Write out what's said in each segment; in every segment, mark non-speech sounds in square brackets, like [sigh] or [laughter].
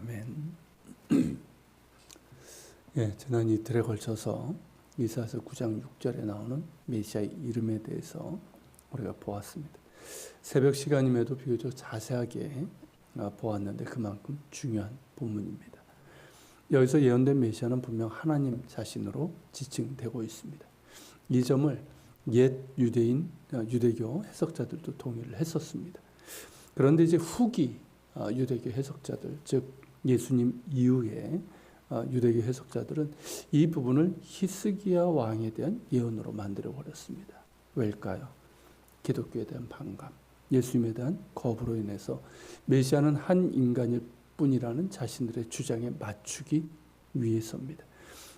아멘. [clears throat] 예, 지난 이틀에 걸쳐서 이사서 9장 6절에 나오는 메시아의 이름에 대해서 우리가 보았습니다. 새벽 시간임에도 비교적 자세하게 아, 보았는데 그만큼 중요한 본문입니다. 여기서 예언된 메시아는 분명 하나님 자신으로 지칭되고 있습니다. 이 점을 옛 유대인 아, 유대교 해석자들도 동의를 했었습니다. 그런데 이제 후기 아, 유대교 해석자들 즉 예수님 이후에 어, 유대교 해석자들은 이 부분을 히스기야 왕에 대한 예언으로 만들어 버렸습니다. 왜일까요? 기독교에 대한 반감, 예수님에 대한 거부로 인해서 메시아는 한 인간일 뿐이라는 자신들의 주장에 맞추기 위해서입니다.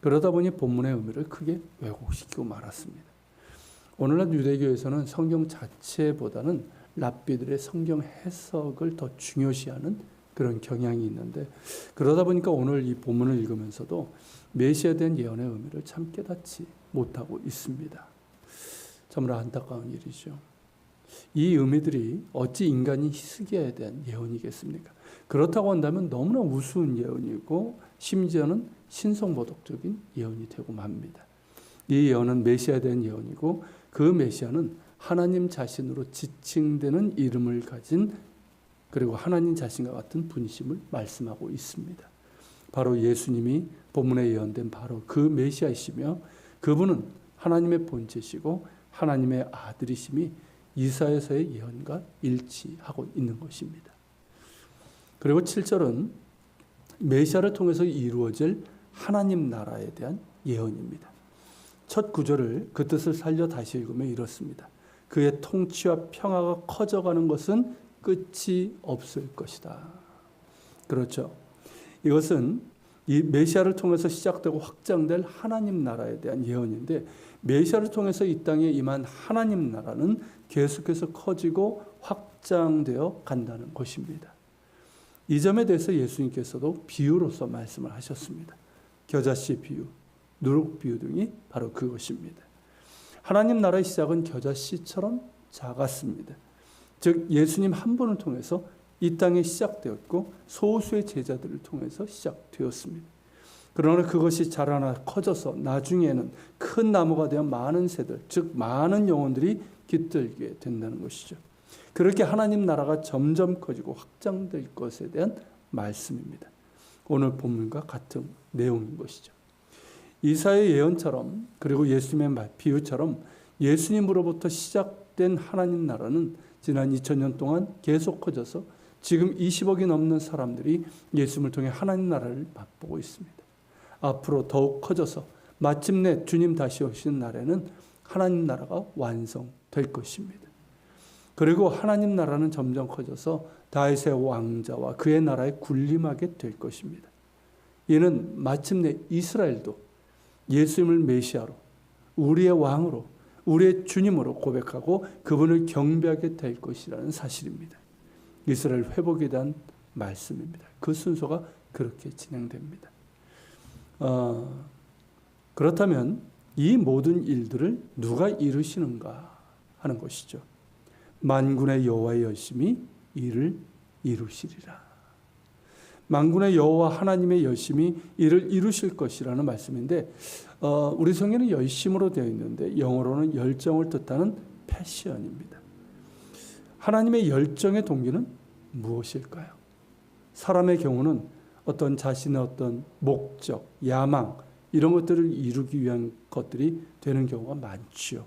그러다 보니 본문의 의미를 크게 왜곡시키고 말았습니다. 오늘날 유대교에서는 성경 자체보다는 랍비들의 성경 해석을 더 중요시하는 그런 경향이 있는데 그러다 보니까 오늘 이 본문을 읽으면서도 메시아에 대한 예언의 의미를 참 깨닫지 못하고 있습니다. 참으로 안타까운 일이죠. 이 의미들이 어찌 인간이 히스기야에 예언이겠습니까? 그렇다고 한다면 너무나 우스운 예언이고 심지어는 신성모독적인 예언이 되고 맙니다. 이 예언은 메시아에 대한 예언이고 그 메시아는 하나님 자신으로 지칭되는 이름을 가진 그리고 하나님 자신과 같은 분이심을 말씀하고 있습니다. 바로 예수님이 본문에 예언된 바로 그 메시아이시며 그분은 하나님의 본체시고 하나님의 아들이심이 이사에서의 예언과 일치하고 있는 것입니다. 그리고 7절은 메시아를 통해서 이루어질 하나님 나라에 대한 예언입니다. 첫 구절을 그 뜻을 살려 다시 읽으면 이렇습니다. 그의 통치와 평화가 커져가는 것은 끝이 없을 것이다. 그렇죠. 이것은 이 메시아를 통해서 시작되고 확장될 하나님 나라에 대한 예언인데 메시아를 통해서 이 땅에 임한 하나님 나라는 계속해서 커지고 확장되어 간다는 것입니다. 이 점에 대해서 예수님께서도 비유로서 말씀을 하셨습니다. 겨자씨 비유, 누룩 비유 등이 바로 그것입니다. 하나님 나라의 시작은 겨자씨처럼 작았습니다. 즉 예수님 한 분을 통해서 이 땅에 시작되었고 소수의 제자들을 통해서 시작되었습니다. 그러나 그것이 자라나 커져서 나중에는 큰 나무가 되어 많은 새들, 즉 많은 영혼들이 깃들게 된다는 것이죠. 그렇게 하나님 나라가 점점 커지고 확장될 것에 대한 말씀입니다. 오늘 본문과 같은 내용인 것이죠. 이사의 예언처럼 그리고 예수님의 비유처럼 예수님으로부터 시작된 하나님 나라는 지난 2000년 동안 계속 커져서 지금 20억이 넘는 사람들이 예수님을 통해 하나님 나라를 맛보고 있습니다. 앞으로 더욱 커져서 마침내 주님 다시 오시는 날에는 하나님 나라가 완성될 것입니다. 그리고 하나님 나라는 점점 커져서 다윗의 왕자와 그의 나라에 군림하게 될 것입니다. 이는 마침내 이스라엘도 예수님을 메시아로 우리의 왕으로 우리의 주님으로 고백하고 그분을 경배하게 될 것이라는 사실입니다. 이스라엘 회복에 대한 말씀입니다. 그 순서가 그렇게 진행됩니다. 어, 그렇다면 이 모든 일들을 누가 이루시는가 하는 것이죠. 만군의 여호와의 열심히 이를 이루시리라. 만군의 여호와 하나님의 열심히 이를 이루실 것이라는 말씀인데 어, 우리 성경은 열심으로 되어 있는데 영어로는 열정을 뜻하는 패션입니다. 하나님의 열정의 동기는 무엇일까요? 사람의 경우는 어떤 자신의 어떤 목적, 야망 이런 것들을 이루기 위한 것들이 되는 경우가 많지요.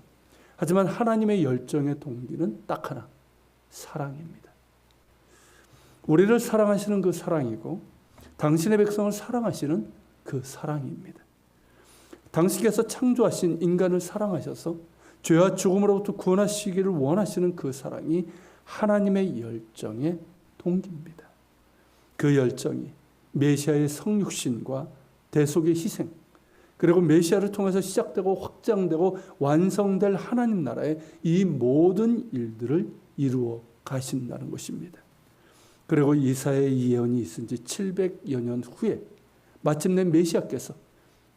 하지만 하나님의 열정의 동기는 딱 하나, 사랑입니다. 우리를 사랑하시는 그 사랑이고 당신의 백성을 사랑하시는 그 사랑입니다. 당신께서 창조하신 인간을 사랑하셔서 죄와 죽음으로부터 구원하시기를 원하시는 그 사랑이 하나님의 열정의 동기입니다. 그 열정이 메시아의 성육신과 대속의 희생, 그리고 메시아를 통해서 시작되고 확장되고 완성될 하나님 나라의 이 모든 일들을 이루어 가신다는 것입니다. 그리고 이사의 예언이 있은 지 700여 년 후에 마침내 메시아께서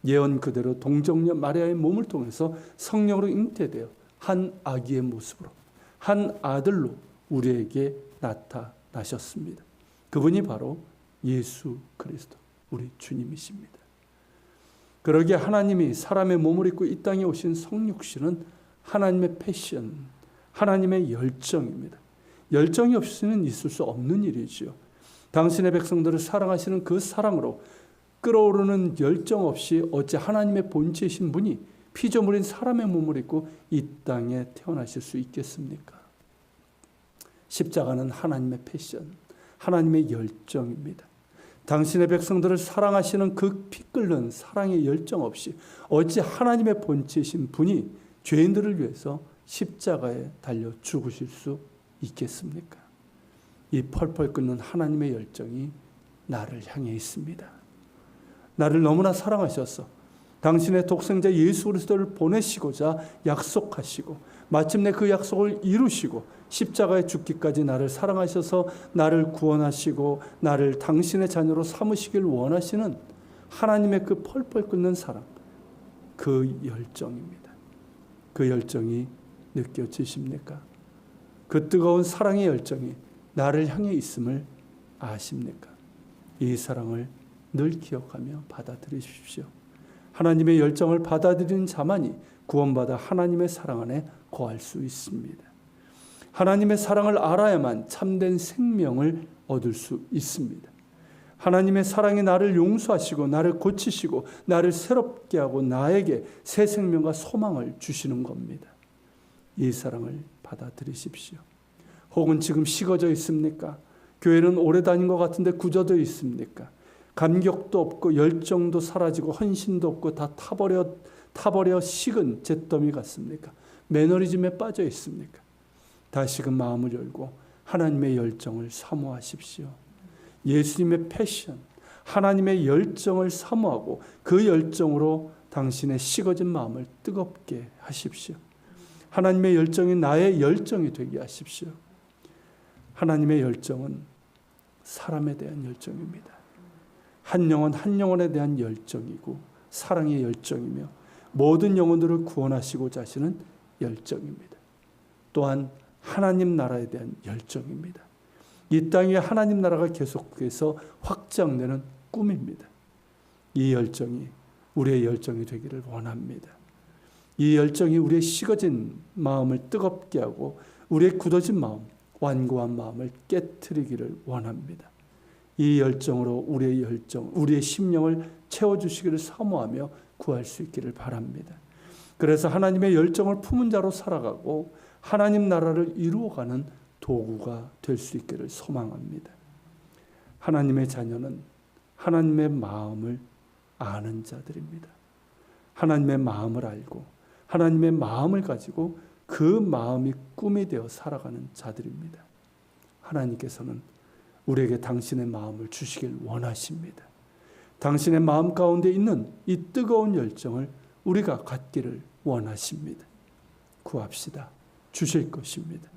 예언 그대로 동정녀 마리아의 몸을 통해서 성령으로 잉태되어 한 아기의 모습으로 한 아들로 우리에게 나타나셨습니다. 그분이 바로 예수 그리스도 우리 주님이십니다. 그러기에 하나님이 사람의 몸을 입고 이 땅에 오신 성육신은 하나님의 패션, 하나님의 열정입니다. 열정이 없이는 있을 수 없는 일이지요. 당신의 백성들을 사랑하시는 그 사랑으로 끓어오르는 열정 없이 어찌 하나님의 본체이신 분이 피조물인 사람의 몸을 입고 이 땅에 태어나실 수 있겠습니까? 십자가는 하나님의 패션, 하나님의 열정입니다. 당신의 백성들을 사랑하시는 그 피 끓는 사랑의 열정 없이 어찌 하나님의 본체이신 분이 죄인들을 위해서 십자가에 달려 죽으실 수 있겠습니까? 이 펄펄 끓는 하나님의 열정이 나를 향해 있습니다. 나를 너무나 사랑하셔서 당신의 독생자 예수 그리스도를 보내시고자 약속하시고 마침내 그 약속을 이루시고 십자가에 죽기까지 나를 사랑하셔서 나를 구원하시고 나를 당신의 자녀로 삼으시길 원하시는 하나님의 그 펄펄 끓는 사랑 그 열정입니다. 그 열정이 느껴지십니까? 그 뜨거운 사랑의 열정이 나를 향해 있음을 아십니까? 이 사랑을 늘 기억하며 받아들이십시오. 하나님의 열정을 받아들이는 자만이 구원받아 하나님의 사랑 안에 거할 수 있습니다. 하나님의 사랑을 알아야만 참된 생명을 얻을 수 있습니다. 하나님의 사랑이 나를 용서하시고 나를 고치시고 나를 새롭게 하고 나에게 새 생명과 소망을 주시는 겁니다. 이 사랑을 받아들이십시오. 혹은 지금 식어져 있습니까? 교회는 오래 다닌 것 같은데 굳어져 있습니까? 감격도 없고 열정도 사라지고 헌신도 없고 다 타버려 타버려 식은 잿더미 같습니까? 매너리즘에 빠져 있습니까? 다시금 마음을 열고 하나님의 열정을 사모하십시오. 예수님의 패션, 하나님의 열정을 사모하고 그 열정으로 당신의 식어진 마음을 뜨겁게 하십시오. 하나님의 열정이 나의 열정이 되게 하십시오. 하나님의 열정은 사람에 대한 열정입니다. 한 영혼 한 영혼에 대한 열정이고 사랑의 열정이며 모든 영혼들을 구원하시고자 하시는 열정입니다. 또한 하나님 나라에 대한 열정입니다. 이 땅에 하나님 나라가 계속해서 확장되는 꿈입니다. 이 열정이 우리의 열정이 되기를 원합니다. 이 열정이 우리의 식어진 마음을 뜨겁게 하고 우리의 굳어진 마음, 완고한 마음을 깨뜨리기를 원합니다. 이 열정으로 우리의 열정, 우리의 심령을 채워주시기를 사모하며 구할 수 있기를 바랍니다. 그래서 하나님의 열정을 품은 자로 살아가고 하나님 나라를 이루어가는 도구가 될 수 있기를 소망합니다. 하나님의 자녀는 하나님의 마음을 아는 자들입니다. 하나님의 마음을 알고 하나님의 마음을 가지고 그 마음이 꿈이 되어 살아가는 자들입니다. 하나님께서는 우리에게 당신의 마음을 주시길 원하십니다. 당신의 마음 가운데 있는 이 뜨거운 열정을 우리가 갖기를 원하십니다. 구합시다. 주실 것입니다.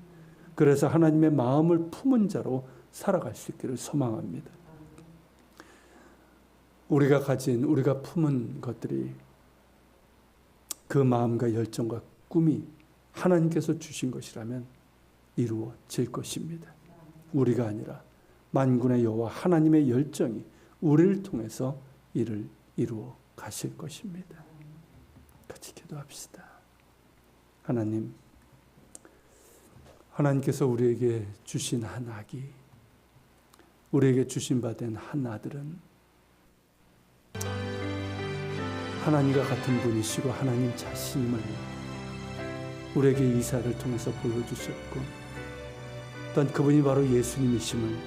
그래서 하나님의 마음을 품은 자로 살아갈 수 있기를 소망합니다. 우리가 가진, 우리가 품은 것들이 그 마음과 열정과 꿈이 하나님께서 주신 것이라면 이루어질 것입니다. 우리가 아니라 만군의 여호와 하나님의 열정이 우리를 통해서 이를 이루어 가실 것입니다. 같이 기도합시다. 하나님, 하나님께서 우리에게 주신 한 아기, 우리에게 주신 바 된 한 아들은 하나님과 같은 분이시고 하나님 자신임을 우리에게 이사를 통해서 보여주셨고 또한 그분이 바로 예수님이심을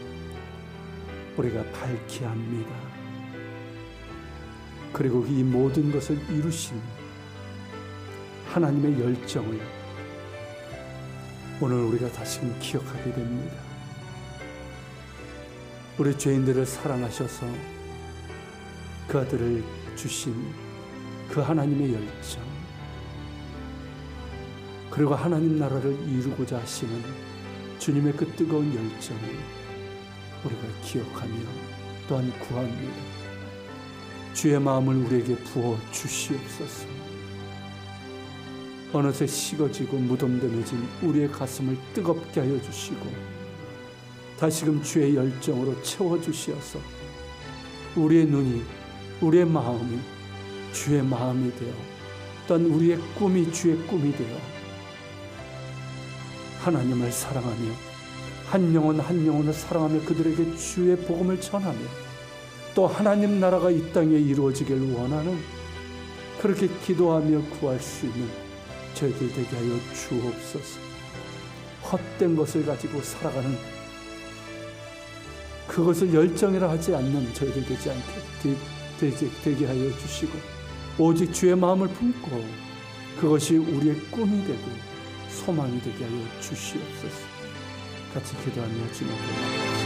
우리가 밝히 합니다. 그리고 이 모든 것을 이루신 하나님의 열정을 오늘 우리가 다시금 기억하게 됩니다. 우리 죄인들을 사랑하셔서 그 아들을 주신 그 하나님의 열정, 그리고 하나님 나라를 이루고자 하시는 주님의 그 뜨거운 열정을 우리가 기억하며 또한 구합니다. 주의 마음을 우리에게 부어 주시옵소서. 어느새 식어지고 무덤덤해진 우리의 가슴을 뜨겁게 하여 주시고 다시금 주의 열정으로 채워 주시어서 우리의 눈이 우리의 마음이 주의 마음이 되어 또한 우리의 꿈이 주의 꿈이 되어 하나님을 사랑하며 한 영혼 한 영혼을 사랑하며 그들에게 주의 복음을 전하며 또 하나님 나라가 이 땅에 이루어지길 원하는 그렇게 기도하며 구할 수 있는 저희들 되게 하여 주옵소서. 헛된 것을 가지고 살아가는 그것을 열정이라 하지 않는 저희들 되지 않게 되게 하여 주시고 오직 주의 마음을 품고 그것이 우리의 꿈이 되고 소망이 되게 하여 주시옵소서. 같이 기도하며 주님께 나아가겠습니다.